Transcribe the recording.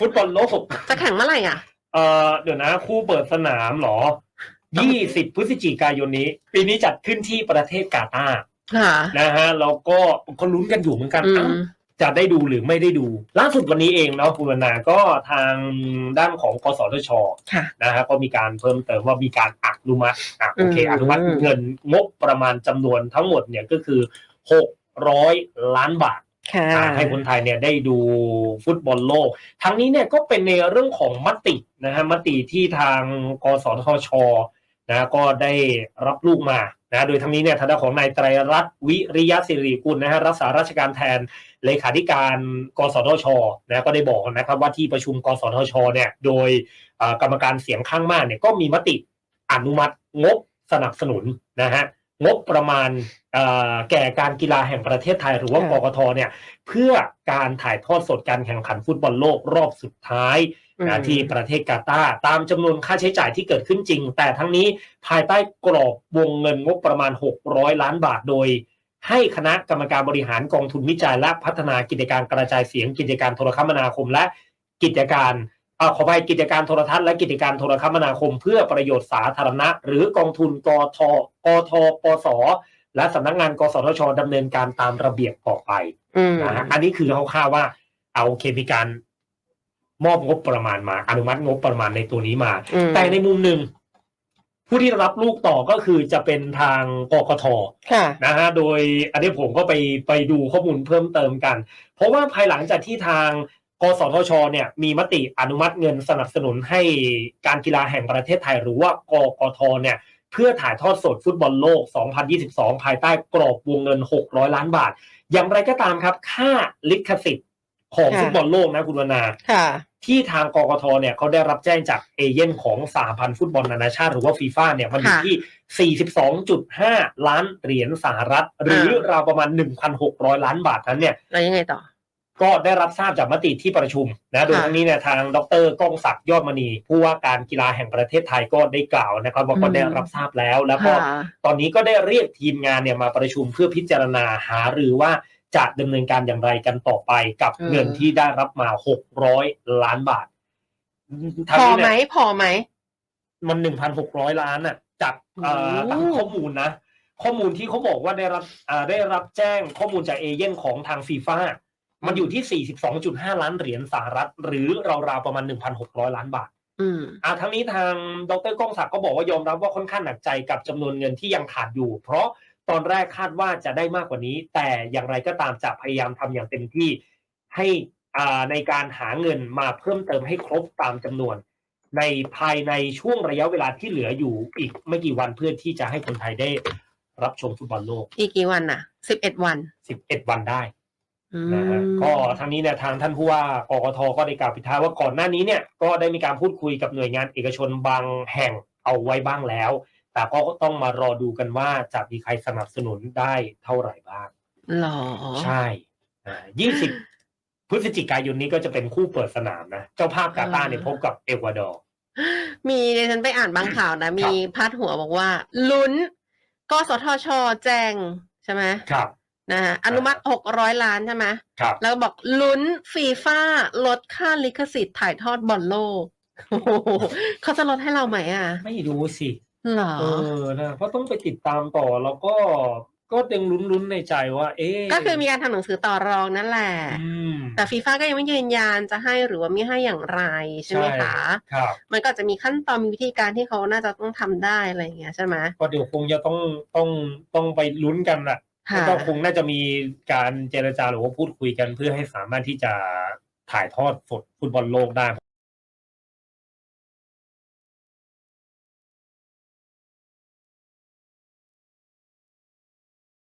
ฟุตบอลโลกจะแข่งเมื่อไหร่อะ เอ่อเดี๋ยวนะ คู่เปิดสนามเหรอ20พฤศจิกายนนี้ ปีนี้จัดขึ้นที่ประเทศกาตาร์ค่ะ นะฮะแล้วก็ก็ลุ้นกันอยู่เหมือนกันอืเอ้ามจะได้ดูหรือไม่ได้ดู ล่าสุดวันนี้เองเนาะคุณวรรณาก็ทางด้านของกสทช ค่ะ นะฮะก็มีการเพิ่มเติมว่ามีการอนุมัติอะโอเคอืม อนุมัติเงินงบประมาณจำนวนทั้งหมดเนี่ยก็คือ 600 ล้านบาทค่ะอ่า ให้คนไทยเนี่ยได้ดูฟุตบอลโลก ทั้งนี้เนี่ยก็เป็นในเรื่องของมตินะฮะมติที่ทางกสทชนะก็ได้รับลูกมานะโดยทั้งนี้เนี่ยทางด้านของนายไตรรัตน์วิริยะสิริกุลนะฮะรักษาราชการแทนเลขาธิการกสทชนะก็ได้บอกนะครับว่าที่ประชุมกสทชเนี่ยโดยกรรมการเสียงข้างมากเนี่ยก็มีมติอนุมัติงบสนับสนุนนะฮะ งบประมาณเอ่อแก่การกีฬาแห่งประเทศไทย หรือว่ากกทเนี่ยเพื่อการถ่ายทอดสดการแข่งขันฟุตบอลโลกรอบสุดท้ายอืมนะที่ประเทศกาตาร์ตามจำนวนค่าใช้จ่ายที่เกิดขึ้นจริง แต่ทั้งนี้ภายใต้กรอบวงเงินงบประมาณ 600 ล้านบาทโดย ให้คณะกรรมการบริหารกองทุนวิจัยและพัฒนากิจการกระจายเสียงกิจการโทรคมนาคมและกิจการเอ่อขอไปกิจการโทรทัศน์และกิจการโทรคมนาคม เพื่อประโยชน์สาธารณะ หรือกองทุนกทกทปสและสำนักงาน กสทชดำเนินการตามระเบียบต่อไปอืมนะฮะอันนี้คือคร่าวๆว่า เอาโอเคมีการมอบงบประมาณมา อนุมัติงบประมาณในตัวนี้มาอืมแต่ในมุมหนึ่ง ผู้ที่รับลูกต่อก็คือจะเป็นทางกกทค่ะนะฮะโดยอันนี้ผมก็ไปไปดูข้อมูลเพิ่มเติมกัน เพราะว่าภายหลังจากที่ทาง กสทชเนี่ยมีมติอนุมัติเงินสนับสนุนให้การกีฬาแห่งประเทศไทยหรือว่ากกทเนี่ยเพื่อถ่ายทอดสดฟุตบอลโลก 2022 ภายใต้กรอบวงเงิน 600 ล้านบาท อย่างไรก็ตามครับ ค่าลิขสิทธิ์ของค่ะฟุตบอลโลกนะคุณวรรณาค่ะที่ทางกกทเนี่ยเขาได้รับแจ้งจากเอเย่นของสหพันธ์ฟุตบอลนานาชาติหรือว่าฟีฟ่าเนี่ยมันอยู่ค่ะที่ 42.5 ล้านเหรียญสหรัฐ หรือราวประมาณ 1,600 ล้านบาทนั้นเนี่ยแล้วยังไงต่อ ก็ได้รับทราบจากมติที่ประชุมนะโดยค่ะทั้งนี้เนี่ยทางดรก้องศักดิ์ยอดมณี ผู้ว่าการกีฬาแห่งประเทศไทยก็ได้กล่าวนะครับว่าก็อืมได้รับทราบแล้ว แล้วก็ค่ะตอนนี้ก็ได้เรียกทีมงานเนี่ยมาประชุมเพื่อพิจารณาหารือว่าจะดำเนินการอย่างไรกันต่อไปกับอืมเงินที่ได้รับมา600ล้านบาทพทั้งอนี้ไหมเนี่ยพอไหม มัน1,600ล้านน่ะ จากเอ่อโอ้ตามข้อมูลนะ ข้อมูลที่เขาบอกว่าได้รับอ่าได้รับแจ้งข้อมูลจากเอเย่นของทางฟีฟ่า มันอยู่ที่ 42.5 ล้านเหรียญสหรัฐ หรือราวๆประมาณ 1,600 ล้านบาทอืมอ่าทั้งนี้ทางดรก้องศักดิ์ก็บอกว่ายอมรับว่าค่อนข้างหนักใจกับจำนวนเงินที่ยังขาดอยู่ เพราะตอนแรกคาดว่าจะได้มากกว่านี้ แต่อย่างไรก็ตามจะพยายามทำอย่างเต็มที่ให้อ่าในการหาเงินมาเพิ่มเติมให้ครบตามจำนวน ในภายในช่วงระยะเวลาที่เหลืออยู่อีกไม่กี่วันเพื่อที่จะให้คนไทยได้รับชมฟุตบอลโลก อีกกี่วันน่ะสิบเอ็ดวัน11วันได้อื นะฮะมก็ทางนี้เนี่ยทางท่านผู้ว่ากกทก็ได้กล่าวปิดท้ายว่าก่อนหน้านี้เนี่ยก็ได้มีการพูดคุยกับหน่วยงานเอกชนบางแห่งเอาไว้บ้างแล้ว แต่ก็ต้องมารอดูกันว่าจะมีใครสนับสนุนได้เท่าไหร่บ้างหรอใช่อ่า20พฤศจิกายนนี้ก็จะเป็นคู่เปิดสนามนะ เจ้าภาพกาตาร์เนี่ยพบกับเอกวาดอร์มีดิฉันไปอ่านบางข่าวนะ มีพาดหัวบอกว่า ลุ้นกสทช แจ้งใช่ไหมครับ นะฮะอนุมัติหกร้อยล้านใช่ไหมครับ แล้วก็บอกลุ้นฟีฟ่าลดค่าลิขสิทธิ์ถ่ายทอดบอลโลกโอ้โหเขาจะลดให้เราไหมอะ ไม่รู้สิเหรอเออนะเพราะต้องไปติดตามต่อแล้วก็ก็ยังลุ้นๆในใจว่า เอ๊ะก็คือมีการทำหนังสือต่อรองนั่นแหละอืมแต่ฟีฟ่าก็ยังไม่ยืนยันจะให้หรือว่าไม่ให้อย่างไรใช่ไหมคะครับมันก็จะมีขั้นตอนมีวิธีการที่เขาน่าจะต้องทำได้อะไรอย่างเงี้ยใช่ไหมก็เดี๋ยวคงจะต้องต้องต้องไปลุ้นกันแหละค่ะ แล้วก็คงน่าจะมีการเจรจาหรือว่าพูดคุยกันเพื่อให้สามารถที่จะถ่ายทอดสดฟุตบอลโลกได้